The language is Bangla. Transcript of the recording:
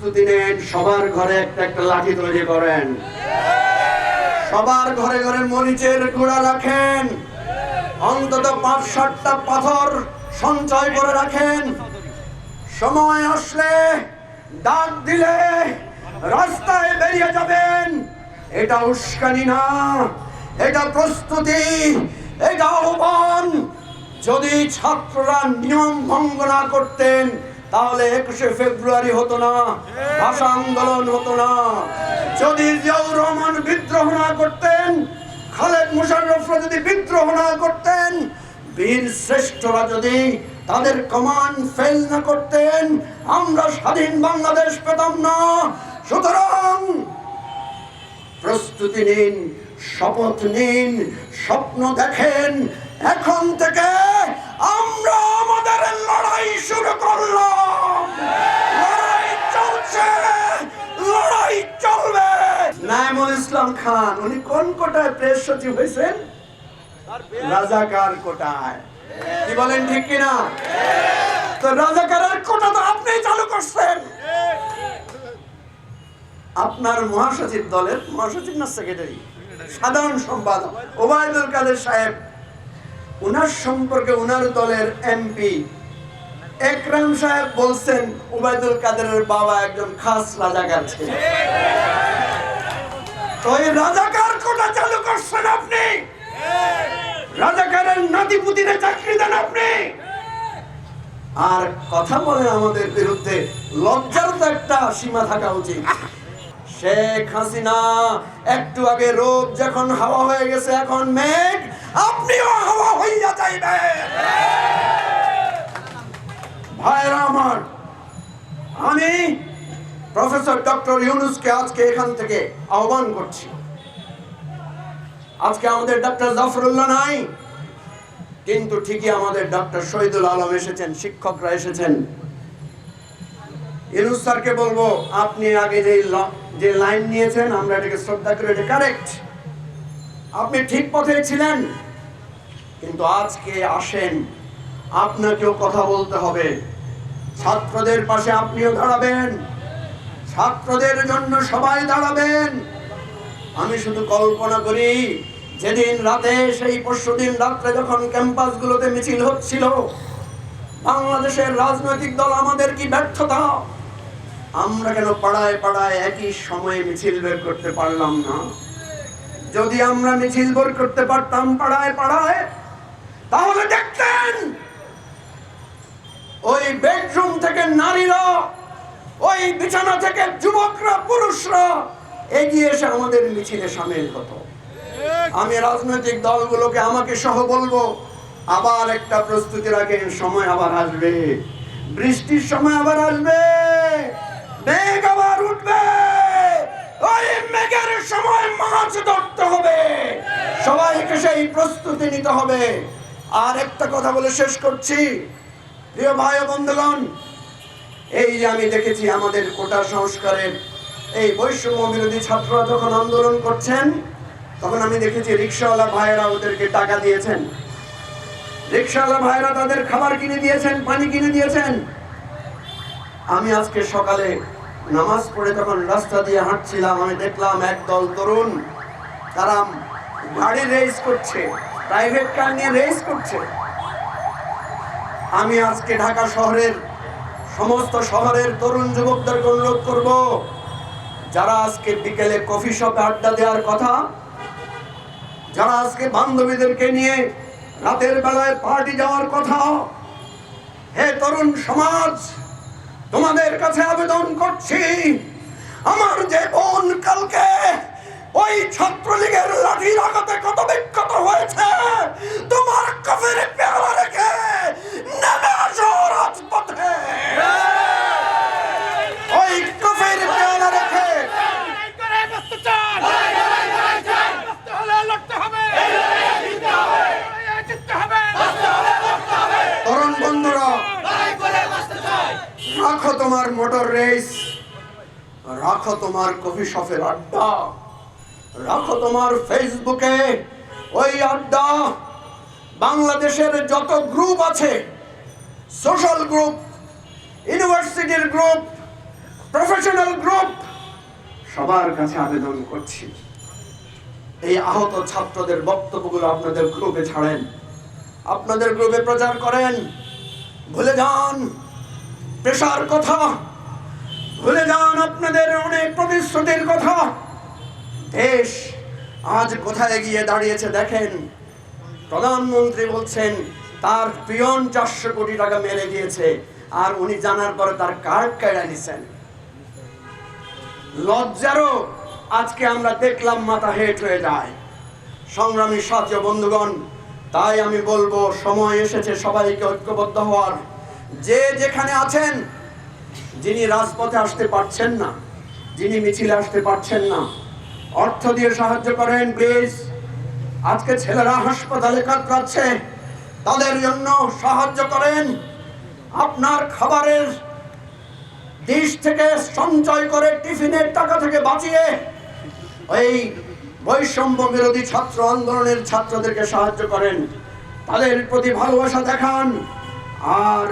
প্রস্তুতি নেন, সবার ঘরে একটা একটা লাঠি তৈরি করেন। সবার ঘরে ঘরে মরিচের গুঁড়া রাখেন। অন্তত পাঁচ সাতটা পাথর সঞ্চয় করে রাখেন। সময় আসলে ডাক দিলে রাস্তায় বেরিয়ে যাবেন। এটা উস্কানি না, এটা প্রস্তুতি, এটা আহ্বান। যদি ছাত্ররা নিয়ম ভঙ্গ না করতেন তাহলে একুশে ফেব্রুয়ারি হতো না। ভাষা আন্দোলন হতো না। যদি জিয়াউর রহমান বিদ্রোহ না করতেন, খালেদ মুশাররফরা যদি বিদ্রোহ না করতেন, বীর শ্রেষ্ঠরা যদি তাদের কমান্ড ফেল না করতেন, আমরা স্বাধীন বাংলাদেশ পেতাম না। সুতরাং প্রস্তুতি নিন, শপথ নিন, স্বপ্ন দেখেন। এখন থেকে আমরা আমাদের লড়াই শুরু করলাম। নাইমুল খান, উনি কোন কোটায় প্রেস সচিব হয়েছেন? রাজাকার কোটায়। কি বলেন ঠিক কিনা? তো রাজাকারের কোটা তো আপনি চালু করছেন। আপনার মহাসচিব দলের, মহাসচিব না সেক্রেটারি সাধারণ সম্পাদক, ওবায়দুল কাদের সাহেব। উনার সম্পর্কে উনার দলের এমপি একরাম সাহেব বলছেন, ওবায়দুল কাদেরের বাবা একজন খাস রাজাকার ছিলেন। এই রাজাকার কোটা চালু করছেন আপনি। রাজাকারের নাতিপুতিরে চাকরি দেন আপনি। আর কথা বলে আমাদের বিরুদ্ধে, লজ্জার তো একটা সীমা থাকা উচিত। শেখ হাসিনা, একটু আগে রোদ যখন হাওয়া হয়ে গেছে, এখন মেঘ, আপনিও হাওয়া হইয়া যাইবেন। ভাইরা আমার, আমি প্রফেসর ডক্টর ইউনুসকে আজকে এখান থেকে আহ্বান করছি। আজকে আমাদের ডক্টর জাফরুল্লাহ নাই, কিন্তু ঠিকই আমাদের ডক্টর শহীদুল আলম এসেছেন, শিক্ষকরা এসেছেন। ইউনুস স্যারকে বলব, আপনি আগে যে যে লাইন নিয়েছেন, আমরা এটাকে শ্রদ্ধা করি এটা কারেক্ট আপনি ঠিক পথে ছিলেন, কিন্তু আজকে আসেন, আপনাকেও কথা বলতে হবে। ছাত্রদের পাশে আপনিও দাঁড়াবেন। ছাত্রদের জন্য সবাই দাঁড়াবেন। আমি শুধু কল্পনা করি, যেদিন রাতে, সেই পরশু দিন রাত্রে যখন ক্যাম্পাসগুলোতে মিছিল হচ্ছিল, বাংলাদেশের রাজনৈতিক দল আমাদের কি ব্যর্থতা? আমরা কেন পাড়ায় পাড়ায় একই সময়ে মিছিল বের করতে পারলাম না? যদি আমরা মিছিল বের করতে পারতাম পাড়ায় পাড়ায়, তাহলে দেখতেন ওই বিছানা থেকে যুবকরা, পুরুষরা এগিয়ে এসে আমাদের মিছিলে সামিল হতো। আমি রাজনৈতিক দলগুলোকে আমাকে সহ বলব, আবার একটা প্রস্তুতি রাখেন, সময় আবার আসবে। বৃষ্টির সময় আবার আসবে। মেঘ আবার উঠবে। ওই মেঘের সময় মাছ ধরতে হবে। সবাইকে সেই প্রস্তুতি নিতে হবে। আর একটা কথা বলে শেষ করছি। প্রিয় ভাই বন্ধুগণ এই যে আমি দেখেছি আমাদের কোটা সংস্কারের এই বৈষম্য বিরোধী ছাত্ররা যখন আন্দোলন করছেন, তখন আমি দেখেছি রিক্সাওয়ালা ভাইয়েরা ওদেরকে টাকা দিয়েছেন। রিক্সাওয়ালা ভাইয়েরা তাদের খাবার কিনে দিয়েছেন, পানি কিনে দিয়েছেন। আমি আজকে সকালে নামাজ পড়ে তখন রাস্তা দিয়ে হাঁটছিলাম, আমি দেখলাম একদল তরুণ, তারা গাড়ি রেস করছে প্রাইভেট কার নিয়ে রেস করছে। আমি আজকে ঢাকা শহরের সমস্ত শহরের তরুণ যুবকদেরকে অনুরোধ করব, যারা আজকে বিকেলে কফি শপে আড্ডা দেওয়ার কথা, যারা আজকে বান্ধবীদেরকে নিয়ে রাতের বেলায় পার্টি যাওয়ার কথা, হে তরুণ সমাজ, তোমাদের কাছে আবেদন করছি, আমার যে বোন কালকে ওই ছাত্রলীগের লাঠির আঘাতে কত বিক্ষত হয়েছে, তোমার কফের পেয়ারা রেখে নেমে আসো রাজপথে ওই কফের পেয়ারা রেখে লড়াই করে বাঁচতে চান বাঁচতে হলে লড়তে হবে লড়াইয়ে জিততে হবে তরুণ বন্ধুরা রাখো তোমার মোটর রেস। রাখো তোমার কফি শপের আড্ডা। রাখো তোমার ফেসবুকে ওই আড্ডা। বাংলাদেশের যত গ্রুপ আছে সোশ্যাল গ্রুপ ইউনিভার্সিটির গ্রুপ প্রফেশনাল গ্রুপ সবার কাছে আবেদন করছি। এই আহত ছাত্রদের বক্তব্যগুলো আপনাদের গ্রুপে ছাড়েন। আপনাদের গ্রুপে প্রচার করেন। ভুলে যান। পেশার কথা। ভুলে যান আপনাদের অনেক প্রতিশ্রুতির কথা। দেশ আজ কোথায় গিয়ে দাঁড়িয়েছে দেখেন। প্রধানমন্ত্রী বলছেন, তার পিয়ন চারশো কোটি টাকা মেরে দিয়েছে, আর উনি জানার পরে তার কার্ড কেড়ে নিছেন। লজ্জারও আজকে আমরা দেখলাম মাথা হেট হয়ে যায়। সংগ্রামী সাথী বন্ধুগণ, তাই আমি বলব, সময় এসেছে সবাইকে ঐক্যবদ্ধ হওয়ার। যে যেখানে আছেন, যিনি রাজপথে আসতে পারছেন না, যিনি মিছিলে আসতে পারছেন না, অর্থ দিয়ে সাহায্য করেন, প্লিজ। আজকে ছেলেরা হাসপাতালে কাতরাচ্ছে, তাদের জন্য সাহায্য করেন। আপনার খাবারের ডিশ থেকে সঞ্চয় করে টিফিনের টাকা থেকে বাঁচিয়ে ওই বৈষম্য বিরোধী ছাত্র আন্দোলনের ছাত্রদেরকে সাহায্য করেন। তাদের প্রতি ভালোবাসা দেখান। আর